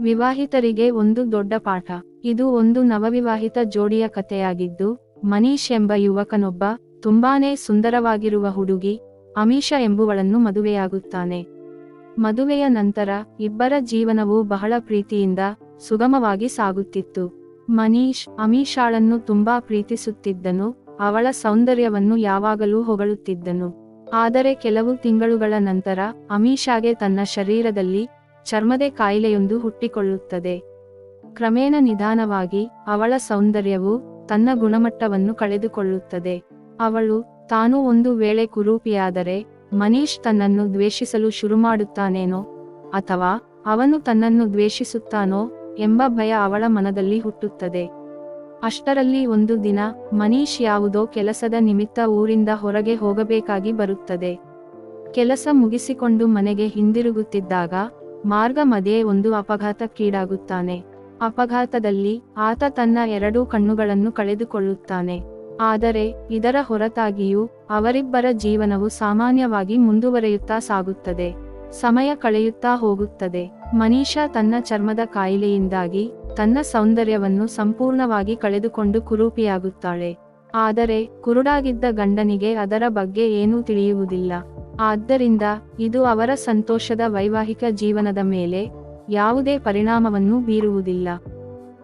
ವಿವಾಹಿತರಿಗೆ ಒಂದು ದೊಡ್ಡ ಪಾಠ. ಇದು ಒಂದು ನವವಿವಾಹಿತ ಜೋಡಿಯ ಕಥೆಯಾಗಿದ್ದು, ಮನೀಶ್ ಎಂಬ ಯುವಕನೊಬ್ಬ, ತುಂಬಾನೇ ಸುಂದರವಾಗಿರುವ ಹುಡುಗಿ ಅಮೀಷಾ ಎಂಬುವಳನ್ನು ಮದುವೆಯಾಗುತ್ತಾನೆ. ಮದುವೆಯ ನಂತರ, ಇಬ್ಬರ ಜೀವನವು ಬಹಳ ಪ್ರೀತಿಯಿಂದ ಸುಗಮವಾಗಿ ಸಾಗುತ್ತಿತ್ತು. ಮನೀಶ್ ಅಮೀಷಾಳನ್ನು ತುಂಬಾ ಪ್ರೀತಿಸುತ್ತಿದ್ದನು, ಅವಳ ಸೌಂದರ್ಯವನ್ನು ಯಾವಾಗಲೂ ಹೊಗಳುತ್ತಿದ್ದನು. ಆದರೆ ಕೆಲವು ತಿಂಗಳುಗಳ ನಂತರ ಅಮೀಷಾಗೆ ತನ್ನ ಶರೀರದಲ್ಲಿ ಚರ್ಮದೆ ಕಾಯಿಲೆಯೊಂದು ಹುಟ್ಟಿಕೊಳ್ಳುತ್ತದೆ. ಕ್ರಮೇಣ ನಿಧಾನವಾಗಿ ಅವಳ ಸೌಂದರ್ಯವು ತನ್ನ ಗುಣಮಟ್ಟವನ್ನು ಕಳೆದುಕೊಳ್ಳುತ್ತದೆ. ಅವಳು ತಾನು ಒಂದು ವೇಳೆ ಕುರೂಪಿಯಾದರೆ ಮನೀಶ್ ತನ್ನನ್ನು ದ್ವೇಷಿಸಲು ಶುರು ಮಾಡುತ್ತಾನೇನೋ ಅಥವಾ ಅವನು ತನ್ನನ್ನು ದ್ವೇಷಿಸುತ್ತಾನೋ ಎಂಬ ಭಯ ಅವಳ ಮನದಲ್ಲಿ ಹುಟ್ಟುತ್ತದೆ. ಅಷ್ಟರಲ್ಲಿ ಒಂದು ದಿನ ಮನೀಶ್ ಯಾವುದೋ ಕೆಲಸದ ನಿಮಿತ್ತ ಊರಿಂದ ಹೊರಗೆ ಹೋಗಬೇಕಾಗಿ ಬರುತ್ತದೆ. ಕೆಲಸ ಮುಗಿಸಿಕೊಂಡು ಮನೆಗೆ ಹಿಂದಿರುಗುತ್ತಿದ್ದಾಗ ಮಾರ್ಗ ಮಧ್ಯೆ ಒಂದು ಅಪಘಾತಕ್ಕೀಡಾಗುತ್ತಾನೆ. ಅಪಘಾತದಲ್ಲಿ ಆತ ತನ್ನ ಎರಡೂ ಕಣ್ಣುಗಳನ್ನು ಕಳೆದುಕೊಳ್ಳುತ್ತಾನೆ. ಆದರೆ, ಇದರ ಹೊರತಾಗಿಯೂ ಅವರಿಬ್ಬರ ಜೀವನವು ಸಾಮಾನ್ಯವಾಗಿ ಮುಂದುವರೆಯುತ್ತಾ ಸಾಗುತ್ತದೆ. ಸಮಯ ಕಳೆಯುತ್ತಾ ಹೋಗುತ್ತದೆ. ಮನೀಷಾ ತನ್ನ ಚರ್ಮದ ಕಾಯಿಲೆಯಿಂದಾಗಿ ತನ್ನ ಸೌಂದರ್ಯವನ್ನು ಸಂಪೂರ್ಣವಾಗಿ ಕಳೆದುಕೊಂಡು ಕುರೂಪಿಯಾಗುತ್ತಾಳೆ. ಆದರೆ, ಕುರುಡಾಗಿದ್ದ ಗಂಡನಿಗೆ ಅದರ ಬಗ್ಗೆ ಏನೂ ತಿಳಿಯುವುದಿಲ್ಲ. ಆದ್ದರಿಂದ ಇದು ಅವರ ಸಂತೋಷದ ವೈವಾಹಿಕ ಜೀವನದ ಮೇಲೆ ಯಾವುದೇ ಪರಿಣಾಮವನ್ನು ಬೀರುವುದಿಲ್ಲ.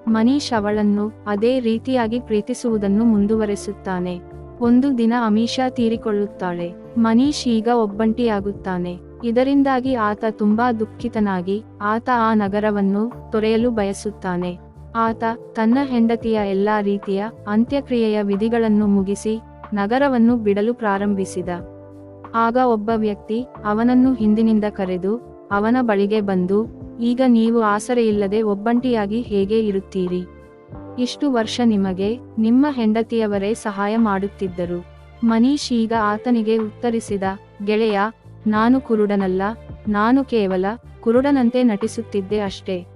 ಮನೀಶ್ ಅವಳನ್ನು ಅದೇ ರೀತಿಯಾಗಿ ಪ್ರೀತಿಸುವುದನ್ನು ಮುಂದುವರೆಸುತ್ತಾನೆ. ಒಂದು ದಿನ ಅಮೀಷಾ ತೀರಿಕೊಳ್ಳುತ್ತಾಳೆ. ಮನೀಶ್ ಈಗ ಒಬ್ಬಂಟಿಯಾಗುತ್ತಾನೆ. ಇದರಿಂದಾಗಿ ಆತ ತುಂಬಾ ದುಃಖಿತನಾಗಿ ಆತ ಆ ನಗರವನ್ನು ತೊರೆಯಲು ಬಯಸುತ್ತಾನೆ. ಆತ ತನ್ನ ಹೆಂಡತಿಯ ಎಲ್ಲಾ ರೀತಿಯ ಅಂತ್ಯಕ್ರಿಯೆಯ ವಿಧಿಗಳನ್ನು ಮುಗಿಸಿ ನಗರವನ್ನು ಬಿಡಲು ಪ್ರಾರಂಭಿಸಿದ. ಆಗ ಒಬ್ಬ ವ್ಯಕ್ತಿ ಅವನನ್ನು ಹಿಂದಿನಿಂದ ಕರೆದು ಅವನ ಬಳಿಗೆ ಬಂದು, ಈಗ ನೀವು ಆಸರೆಯಿಲ್ಲದೆ ಒಬ್ಬಂಟಿಯಾಗಿ ಹೇಗೆ ಇರುತ್ತೀರಿ? ಇಷ್ಟು ವರ್ಷ ನಿಮಗೆ, ನಿಮ್ಮ ಹೆಂಡತಿಯವರೇ ಸಹಾಯ ಮಾಡುತ್ತಿದ್ದರು. ಮನೀಶ್ ಈಗ ಆತನಿಗೆ ಉತ್ತರಿಸಿದ, ಗೆಳೆಯ, ನಾನು ಕುರುಡನಲ್ಲ, ನಾನು ಕೇವಲ ಕುರುಡನಂತೆ ನಟಿಸುತ್ತಿದ್ದೆ ಅಷ್ಟೇ.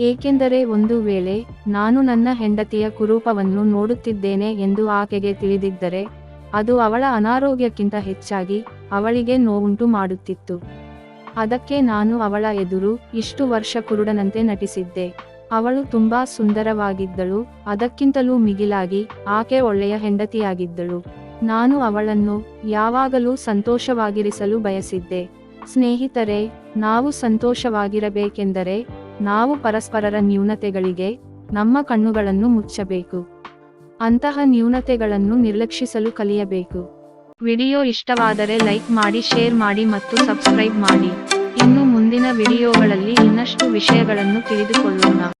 ಏಕೆಂದರೆ ಒಂದು ವೇಳೆ ನಾನು ನನ್ನ ಹೆಂಡತಿಯ ಕುರೂಪವನ್ನು ನೋಡುತ್ತಿದ್ದೇನೆ ಎಂದು ಆಕೆಗೆ ತಿಳಿದಿದ್ದರೆ ಅದು ಅವಳ ಅನಾರೋಗ್ಯಕ್ಕಿಂತ ಹೆಚ್ಚಾಗಿ ಅವಳಿಗೆ ನೋವುಂಟು ಮಾಡುತ್ತಿತ್ತು. ಅದಕ್ಕೆ ನಾನು ಅವಳ ಎದುರು ಇಷ್ಟು ವರ್ಷ ಕುರುಡನಂತೆ ನಟಿಸಿದ್ದೆ. ಅವಳು ತುಂಬಾ ಸುಂದರವಾಗಿದ್ದಳು, ಅದಕ್ಕಿಂತಲೂ ಮಿಗಿಲಾಗಿ ಆಕೆ ಒಳ್ಳೆಯ ಹೆಂಡತಿಯಾಗಿದ್ದಳು. ನಾನು ಅವಳನ್ನು ಯಾವಾಗಲೂ ಸಂತೋಷವಾಗಿರಿಸಲು ಬಯಸಿದ್ದೆ. ಸ್ನೇಹಿತರೆ, ನಾವು ಸಂತೋಷವಾಗಿರಬೇಕೆಂದರೆ ನಾವು ಪರಸ್ಪರರ ನ್ಯೂನತೆಗಳಿಗೆ ನಮ್ಮ ಕಣ್ಣುಗಳನ್ನು ಮುಚ್ಚಬೇಕು. ಅಂತಹ ನ್ಯೂನತೆಗಳನ್ನು ನಿರ್ಲಕ್ಷಿಸಲು ಕಲಿಯಬೇಕು. ವಿಡಿಯೋ ಇಷ್ಟವಾದರೆ ಲೈಕ್ ಮಾಡಿ, ಶೇರ್ ಮಾಡಿ ಮತ್ತು ಸಬ್ಸ್ಕ್ರೈಬ್ ಮಾಡಿ. ಇನ್ನು ಮುಂದಿನ ವಿಡಿಯೋಗಳಲ್ಲಿ ಇನ್ನಷ್ಟು ವಿಷಯಗಳನ್ನು ತಿಳಿದುಕೊಳ್ಳೋಣ.